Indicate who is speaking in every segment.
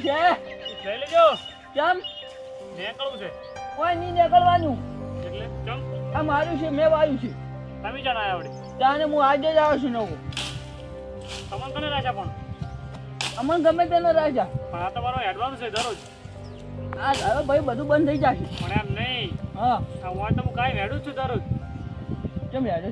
Speaker 1: શું છે?
Speaker 2: લઈ લેજો.
Speaker 1: કેમ?
Speaker 2: નીકળવું છે.
Speaker 1: કોઈ નહીં નીકળવાનું.
Speaker 2: એટલે
Speaker 1: આ મારું છે મેં વાયું છે.
Speaker 2: તમે જણા આવ્યા વળી.
Speaker 1: ત્યાં હું આજે જ આવ્યો છું નવો.
Speaker 2: તમને કને રાજા પણ?
Speaker 1: અમને ગમે તેનો રાજા.
Speaker 2: પણ આ તમારો એડવાન્સ છે દરરોજ.
Speaker 1: આ ભાઈ બધું બંધ થઈ જશે.
Speaker 2: પણ એમ નહીં.
Speaker 1: હા.
Speaker 2: હું તો હું કાંઈ વેડું છું દરરોજ.
Speaker 1: કેમ યાર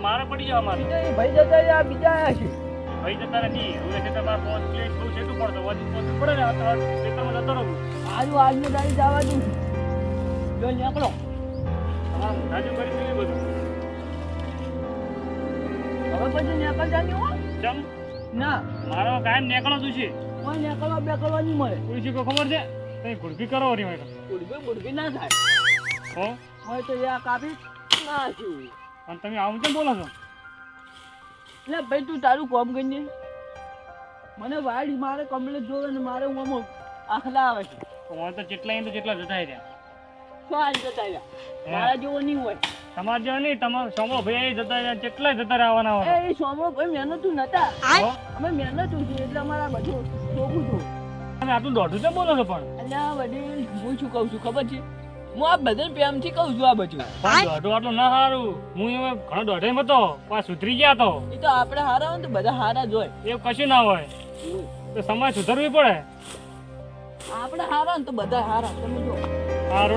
Speaker 2: મારે પડી જાવ
Speaker 1: બીજા ભાઈ જતા બીજા આવ્યા છે.
Speaker 2: ભાઈ જતા રહે નહીં. હવે છે તમારે પોત કે બહુ છેટું પડતો વાજી પોત પડે ને આ ખેતરમાં જતો રહું.
Speaker 1: આજુ આજુ તારીખ જવા દઉં છું જો નીકળો.
Speaker 2: તમારે મોઢાજુ કરી દીધું બધું.
Speaker 1: હવે પછી નીકળ જાની હો.
Speaker 2: ચમ.
Speaker 1: ના.
Speaker 2: મારો કાયમ નીકળો તું છે?
Speaker 1: કોઈ નીકળવા બેકળવા નહીં મળે.
Speaker 2: કોઈ કોઈ ખબર છે? કઈ ગુડકી કરો રી મેં
Speaker 1: ગુડકી ગુડકી ના થાય.
Speaker 2: હો.
Speaker 1: હોય તો આ કાપી નાખ્યું
Speaker 2: અને તમે આવું કેમ બોલો છો?
Speaker 1: એટલે ભાઈ તું તારું કોમ કરીને મને વાડી મારે કમ્પ્લેટ જોવે ને મારે હું આખલા આવે છે.
Speaker 2: તો તો જેટલા તો જેટલા જતા રહ્યા.
Speaker 1: શું જતા રહ્યા. મારા જેવો નહીં હોય.
Speaker 2: તમારે જેવા નહીં તમારો સોમો ભાઈ જતા રહ્યા જેટલા જતા રહેવાના હોય
Speaker 1: એ સોમો ભાઈ મહેનતું નતા? અમે મહેનતું છું એટલે અમારા બધું ચોખ્ખું છું
Speaker 2: તમે આટલું દોઢું કેમ બોલો છો પણ?
Speaker 1: એટલે વડીલ હું શું કહું છું ખબર છે? હું આ બધાને પ્રેમથી કહું છું આ બધું.
Speaker 2: પણ દોઢું આટલું ના સારું હું એમાં ઘણો દોઢે હતો પાછા સુધરી ગયા તો.
Speaker 1: એ તો આપણે હારા હોય ને તો બધા હારા જ હોય.
Speaker 2: એવું કશું ના હોય. તો સમાજ સુધરવી પડે.
Speaker 1: આપણે હારા ને તો બધા હારા. તમે જો
Speaker 2: હારો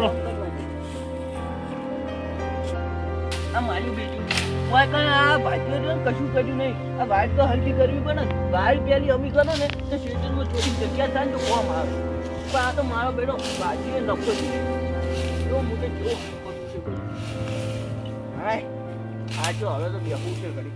Speaker 1: આ મારી બેટી. કોઈ કઈ આ ને કશું કર્યું નહીં. આ વાત તો હલકી કરવી પડે ને. વાડ પેલી અમી કરો ને તો શેતરમાં થોડી જગ્યા થાય ને તો કોમ આવે. પણ આ તો મારો બેડો ભાજીએ નફો છે જો મોટે જો નફો છે. હાય આ જો હવે તો બેહું છે ઘડી.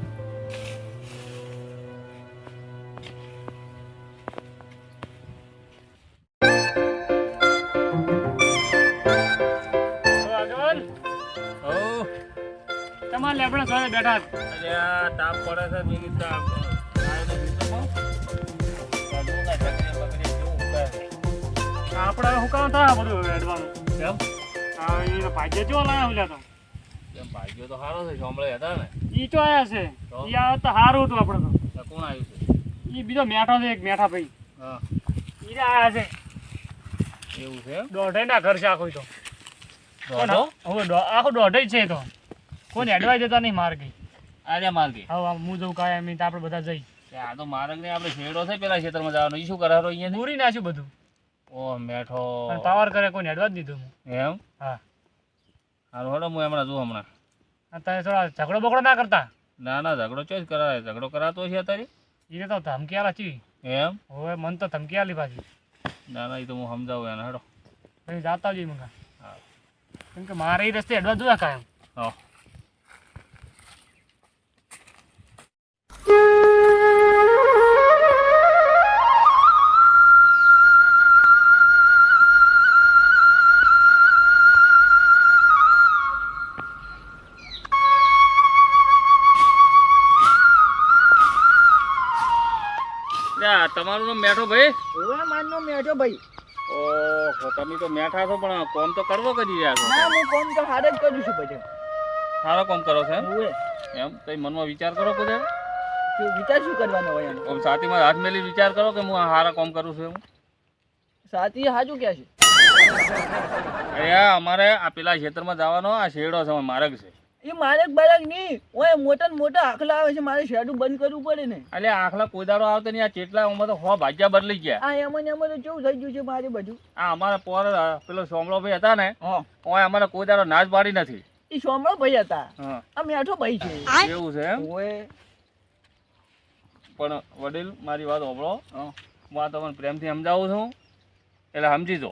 Speaker 2: તમારા લેબડા સાથે બેઠા
Speaker 3: અલ્યા તાપ પડે છે બીજી તાપ બીજું શું?
Speaker 2: હુકામ થાય બધું એડવાનું
Speaker 3: કેમ?
Speaker 2: આ એ ભાગ્ય કેવો લાયા તો.
Speaker 3: ભાગ્યો તો સારો છે જોમળે હતા ને.
Speaker 2: ઈ તો આયા છે? ઈ આવે તો સારું હતું આપણે તો.
Speaker 3: કોણ આવ્યું છે?
Speaker 2: ઈ બીજો મેઠો છે એક મેઠા ભાઈ.
Speaker 3: હા.
Speaker 2: ઈ આયા છે.
Speaker 3: એવું છે?
Speaker 2: દોઢે ના ઘર છે આખું તો? હવે દો- દોઢે જ છે તો. કોઈને એડવાઈ જતા નહીં માર્ગી. ગઈ
Speaker 3: આર્યા
Speaker 2: હવે હું જઉં કાયમી આપણે બધા જઈ.
Speaker 3: આ તો માર્ગ ને આપણે શેડો છે પેલા ખેતરમાં જવાનો. ઈ શું કરારો અહીંયા
Speaker 2: પૂરી નાખ્યું બધું.
Speaker 3: ઓ મેઠો.
Speaker 2: અને પાવર કરે કોઈને જ દીધું
Speaker 3: એમ?
Speaker 2: હા.
Speaker 3: હારું હેડો હું હમણાં જોઉં હમણાં.
Speaker 2: અત્યારે થોડા ઝઘડો બગડો ના કરતા?
Speaker 3: ના ના ઝઘડો ચોઈસ કરાય. ઝઘડો કરાતો છે અત્યારે.
Speaker 2: એ તો ધમકી આલા ચી.
Speaker 3: એમ?
Speaker 2: હવે મન તો ધમકી આલી પાછી.
Speaker 3: ના ના એ તો હું સમજાવું એને. હેડો.
Speaker 2: પછી જાતા જઈ મંગા.
Speaker 3: હા.
Speaker 2: કેમ કે મારે એ રસ્તે હેડવા જોયા કાયમ
Speaker 3: હા. તમારું નામ મેઠો ભાઈ?
Speaker 1: ઓવે મારનો મેઠો ભાઈ.
Speaker 3: ઓહો તમે તો મેઠા છો પણ કોમ તો કરવો કરી રહ્યા છો.
Speaker 1: ના હું કોમ તો હારે જ કરું છું પછી.
Speaker 3: સારો કોમ કરો છો એમ? એમ? તો મનમાં વિચાર કરો બધે
Speaker 1: તો વિચાર શું કરવાનો હોય એમ?
Speaker 3: સાથીમાં હાથ મેલી વિચાર કરો કે હું હારા કોમ કરું છું એમ.
Speaker 1: સાતી હાજુ ક્યાં છે?
Speaker 3: અરે અમારે આ પેલા ખેતરમાં જવાનો આ શેડો છે માર્ગ છે.
Speaker 1: એ મારે બાળક નહીં. ઓય મોટા મોટા આખલા આવે છે. મારે શેડું બંધ કરવું પડે ને.
Speaker 3: એટલે આખલા કોદારો આવતો નહીં. આ ચેટલા ઉંમર તો હો ભાગ્યા બદલી ગયા.
Speaker 1: આ એમાં એમાં તો કેવું થઈ ગયું છે મારે બધું?
Speaker 3: આ અમારા પોર પેલો સોમળો ભાઈ હતા ને ઓય અમારે કોદારો નાશ પાડી નથી.
Speaker 1: એ સોમળો ભાઈ હતા આ મેઠો ભાઈ છે.
Speaker 3: એવું છે એમ?
Speaker 1: ઓય.
Speaker 3: પણ વડીલ મારી વાત સાંભળો
Speaker 1: હા.
Speaker 3: આ તમને પ્રેમથી સમજાવું છું. એટલે સમજી જો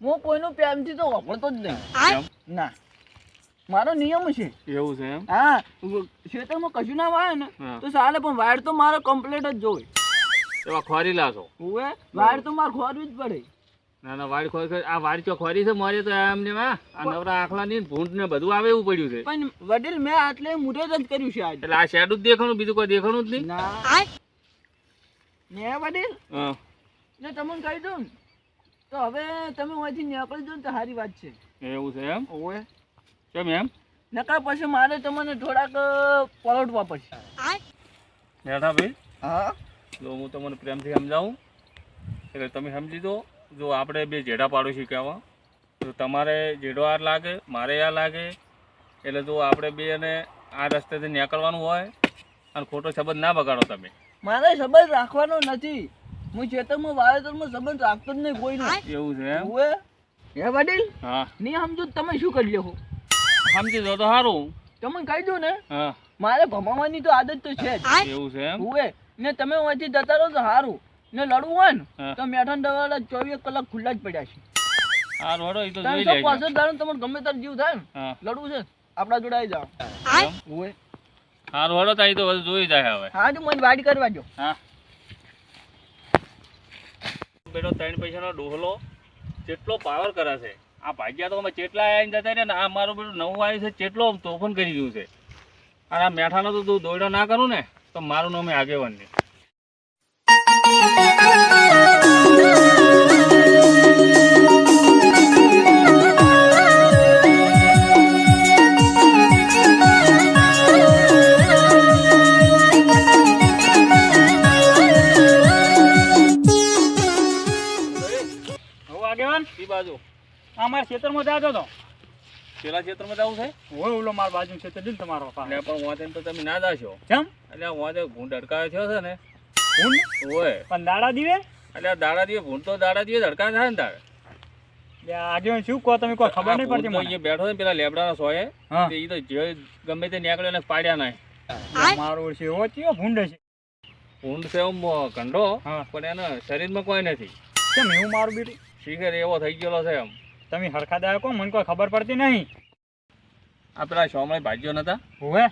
Speaker 1: હું કોઈનું પ્રેમથી તો વાપરતો જ નહીં. ના. મારો નિયમ છે.
Speaker 3: એવું છે એમ?
Speaker 1: હા. ખેતરમાં કશું ના વાય ને તો ચાલે પણ વાયર તો મારો કમ્પ્લીટ જ જોવે.
Speaker 3: એવા ખોરી લાશો?
Speaker 1: ઓવે વાયર તો મારે ખોરવી જ પડે.
Speaker 3: ના ના વાડી ખોરી આ વાડી ચો ખોરી છે મારે તો એમ ને આ નવરા આખલા ની ભૂંડ ને બધું આવે એવું પડ્યું છે.
Speaker 1: પણ વડીલ મેં આટલે મુહૂર્ત જ કર્યું છે આજે.
Speaker 3: એટલે આ શેડું જ દેખાણું બીજું કોઈ દેખાણું જ નહીં?
Speaker 1: ના. ને વડીલ?
Speaker 3: હા.
Speaker 1: ને તમને કહી દઉં ને તો હવે તમે અહીંથી નીકળી દો ને તો સારી વાત છે.
Speaker 3: એવું છે એમ?
Speaker 1: ઓવે
Speaker 3: કેમ એમ?
Speaker 1: નકા પછી મારે તમને થોડાક પલટવા પડશે.
Speaker 3: બેઠા ભાઈ
Speaker 1: હા.
Speaker 3: જો હું તમને પ્રેમથી સમજાવું. એટલે તમે સમજી દો જો આપણે બે જેડા પાડોશી કહેવા તો તમારે જેડો આ લાગે મારે આ લાગે. એટલે જો આપણે બે અને આ રસ્તેથી નીકળવાનું હોય અને ખોટો સંબંધ ના બગાડો તમે.
Speaker 1: મારે સંબંધ રાખવાનો નથી. હું ચેતનમાં વાવેતરમાં સંબંધ રાખતો જ નહીં કોઈનો.
Speaker 3: એવું છે
Speaker 1: હે વડીલ?
Speaker 3: હા.
Speaker 1: નહીં સમજો તમે શું કરી લેવો
Speaker 3: સમજી દો તો સારું
Speaker 1: તમે કહી દો ને
Speaker 3: હા.
Speaker 1: મારે ભમાવાની તો આદત તો છે જ.
Speaker 3: એવું છે એમ?
Speaker 1: ઓવે ને તમે અહીંથી જતા રહો તો સારું ને લડવું હોય ને તો મેઠણ દવાડા ચોવીસ કલાક ખુલ્લા જ પડ્યા છે.
Speaker 3: હા રોડો એ તો જોઈ લેજો.
Speaker 1: પાસઠ દાડો તમારે ગમે ત્યારે જીવ થાય ને લડવું છે આપણા જોડે આવી?
Speaker 3: હા રોડો તો તો જોઈ જાય હવે.
Speaker 1: હા તો મને વાડી કરવા દો
Speaker 3: હા. પેલો ત્રણ પૈસાનો ડોહલો જેટલો પાવર કરે છે. આ ભાગ્યા તો અમે ચેટલા આવીને જતા રહ્યા ને આ મારું બધું નવું આવ્યું છે, ચેટલો તોફાન કરી ગયું છે. અને આ મેઠાનો તો તું દોયડો ના કરું ને, તો મારું નામ આગેવાન છે
Speaker 4: આ મારા ખેતરમાં જાતો હતો
Speaker 3: પેલા ક્ષેત્રમાં જવું છે?
Speaker 4: હોય ઓલો મારા બાજુ ખેતર છે ને તમારો
Speaker 3: એટલે પણ વાંચે તો તમે ના જાશો.
Speaker 4: કેમ
Speaker 3: એટલે વાંચે ભૂંડ અડકાયો થયો છે ને.
Speaker 4: ભૂંડ
Speaker 3: હોય
Speaker 4: પણ દાડા દીવે?
Speaker 3: એટલે દાડા દીવે ભૂંડ તો દાડા દીવે ધડકા થાય ને તારે.
Speaker 4: આગેવાન શું કહો તમે કોઈ ખબર નહીં પડતી મને.
Speaker 3: બેઠો ને પેલા લેબડાના સોએ
Speaker 4: હા.
Speaker 3: તે ઈ તો જે ગમે તે નીકળ્યો એને પાડ્યા નહીં.
Speaker 4: મારો છે એવો ચિયો ભૂંડ છે.
Speaker 3: ભૂંડ છે એમ કંડો
Speaker 4: હા.
Speaker 3: પણ એના શરીરમાં કોઈ નથી.
Speaker 4: કેમ એવું મારું બેટું?
Speaker 3: શિખર એવો થઈ ગયેલો છે એમ.
Speaker 4: તમે હરખા દાયો કહો મને કોઈ ખબર પડતી નહીં.
Speaker 3: આ પેલા શોમળી ભાજીઓ નતા?
Speaker 4: હોય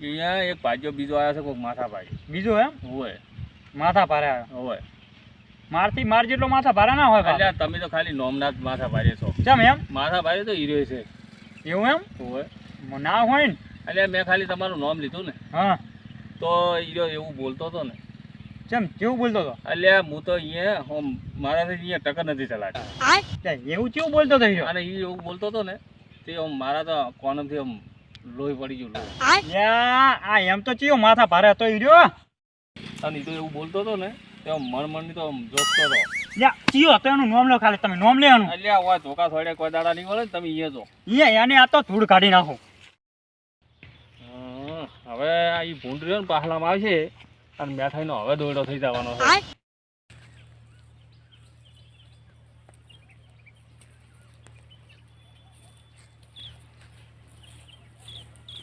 Speaker 3: અહીંયા એક ભાજીઓ બીજો આવ્યો છે કોઈક માથા ભાઈ
Speaker 4: બીજું એમ?
Speaker 3: હોય
Speaker 4: માથા ભારે આવ્યો.
Speaker 3: હોય
Speaker 4: મારથી માર જેટલો માથા ભારે ના હોય
Speaker 3: એટલે તમે તો ખાલી નોમના જ માથા ભારે છો.
Speaker 4: કેમ એમ?
Speaker 3: માથા ભારે તો હીરો છે.
Speaker 4: એવું એમ?
Speaker 3: હોય
Speaker 4: ના હોય ને.
Speaker 3: એટલે મેં ખાલી તમારું નામ લીધું ને.
Speaker 4: હા.
Speaker 3: તો હીરો એવું બોલતો હતો ને.
Speaker 4: કેમ કેવું બોલતો હતો?
Speaker 3: એટલે હું તો અહીંયા હું મારાથી અહીંયા ટક્કર નથી ચલાતી
Speaker 4: એવું કેવું બોલતો હતો
Speaker 3: અને એ એવું બોલતો હતો ને તે આમ મારા તો કોનથી આમ લોહી પડી ગયું
Speaker 4: આ? એમ તો ચિયો માથા ભારે હતો હીરો.
Speaker 3: અને એ તો એવું બોલતો હતો ને તે આમ મણની તો આમ જોખતો હતો.
Speaker 4: યા ચિયો હતો એનું નોમ લો ખાલી તમે નોમ લેવાનું
Speaker 3: હોય ધોકા થોડે કોઈ દાડા નહીં વળે તમે અહીંયા જો.
Speaker 4: અહીંયા એને આ તો ધૂળ કાઢી નાખો.
Speaker 3: હવે આ ઈ ભૂંડ રહ્યો ને પાહલામાં આવશે. અને મેઠાઈનો હવે દોરડો થઈ જવાનો છે.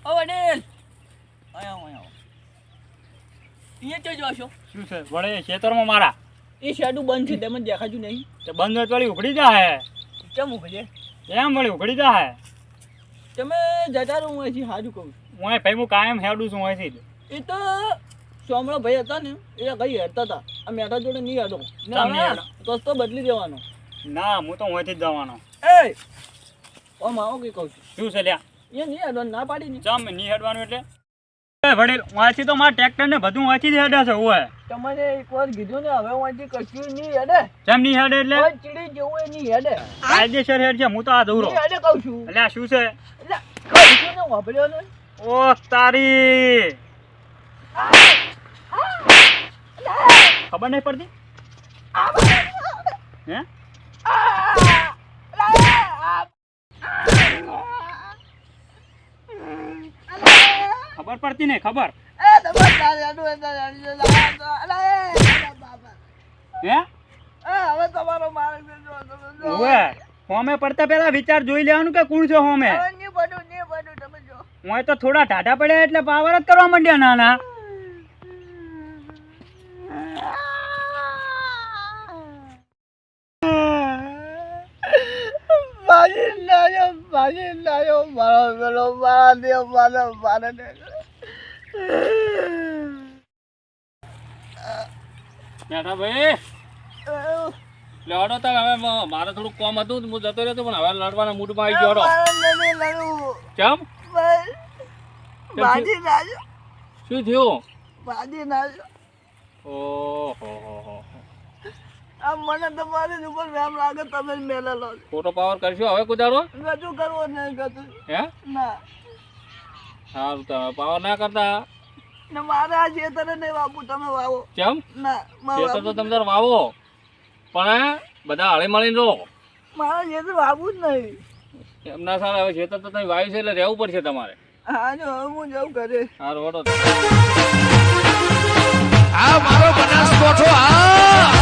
Speaker 1: ઓ વડીલ
Speaker 4: શું ખેતરમાં મારા.
Speaker 1: એ શેડું બંધ છે તેમ દેખાજું નહીં.
Speaker 4: તે બંધ હોય વળી ઉઘડી જાય
Speaker 1: કેમ ઉભે
Speaker 4: એમ વળી ઉઘડી જાય
Speaker 1: તમે જતા રહો હું અહીંથી હાજુ કહું.
Speaker 4: હું ભાઈ હું કાયમ હેડું છું અહીંથી
Speaker 1: એ તો સોમળો ભાઈ હતા ને એ કઈ હેડતા હતા. આ મેઠા જોડે નહીં હતો રસ્તો બદલી દેવાનો.
Speaker 4: ના હું તો અહીંથી જ જવાનો.
Speaker 1: એ ઓ માવો કે કહું છું.
Speaker 4: શું છે લ્યા?
Speaker 1: એ નહીં હેડવાનું ના પાડી
Speaker 4: ચમ નહીં હેડવાનું એટલે? વડીલ અહીંથી તો મારા ટ્રેક્ટર ને બધું વાંચી જ હેડે છે ઓય.
Speaker 1: એક એકવાર કીધું ને હવે વાંચી કશું નહીં હેડે.
Speaker 4: કેમ નહીં હેડે એટલે?
Speaker 1: ચીડી જેવું એ નહીં હેડે.
Speaker 4: કાયદેસર હેડ છે હું તો આ દৌરો
Speaker 1: હેડે કહું છું.
Speaker 4: એટલે શું છે?
Speaker 1: એટલે કહું છું ને વાપર્યો ને.
Speaker 4: ઓ તારી. ખબર નહીં પડતી? હે? ખબર પડતી નહીં ખબર?
Speaker 1: હવે તમારો માર્ગ
Speaker 4: હોમે પડતા પેલા વિચાર જોઈ લેવાનું કે કોણ છે હોમે? હું તો થોડા ટાટા પડ્યા એટલે પાવર જ કરવા માંડ્યા નાના.
Speaker 1: ભાજી લાયો ભાજી લાયો મારો પેલો મારા દેવ મારા મારા
Speaker 3: મેઠા ભાઈ લડો તાર હવે મારે થોડું કોમ હતું હું જતો રહ્યો પણ હવે લડવાના મૂડમાં આવી ગયો. કેમ?
Speaker 1: ભાજી લાયો
Speaker 3: શું થયું?
Speaker 1: ભાજી લાયો
Speaker 3: ઓહો હો હો.
Speaker 1: આ મને તમારી ઉપર વેમ લાગે તમે જ મેલે લો
Speaker 3: ખોટો પાવર કરશો હવે કુદાડો?
Speaker 1: ગજુ કરવો નહીં ગજુ
Speaker 3: હે?
Speaker 1: ના.
Speaker 3: સારું તો પાવર ના કરતા?
Speaker 1: ને મારે આ ખેતરે નહીં વાપવું તમે વાવો.
Speaker 3: કેમ?
Speaker 1: ના મારે
Speaker 3: ખેતર તો તમે તાર વાવો. પણ બધા હળી મળીને રહો
Speaker 1: મારા ખેતર વાવું જ નહીં.
Speaker 3: એમના સારા હવે ખેતર તો તમે વાવ્યું છે એટલે રહેવું પડશે તમારે.
Speaker 1: હા જો હવે હું જાઉં ઘરે.
Speaker 3: સારું હટો
Speaker 5: આ મારો બનાસકોઠો આ!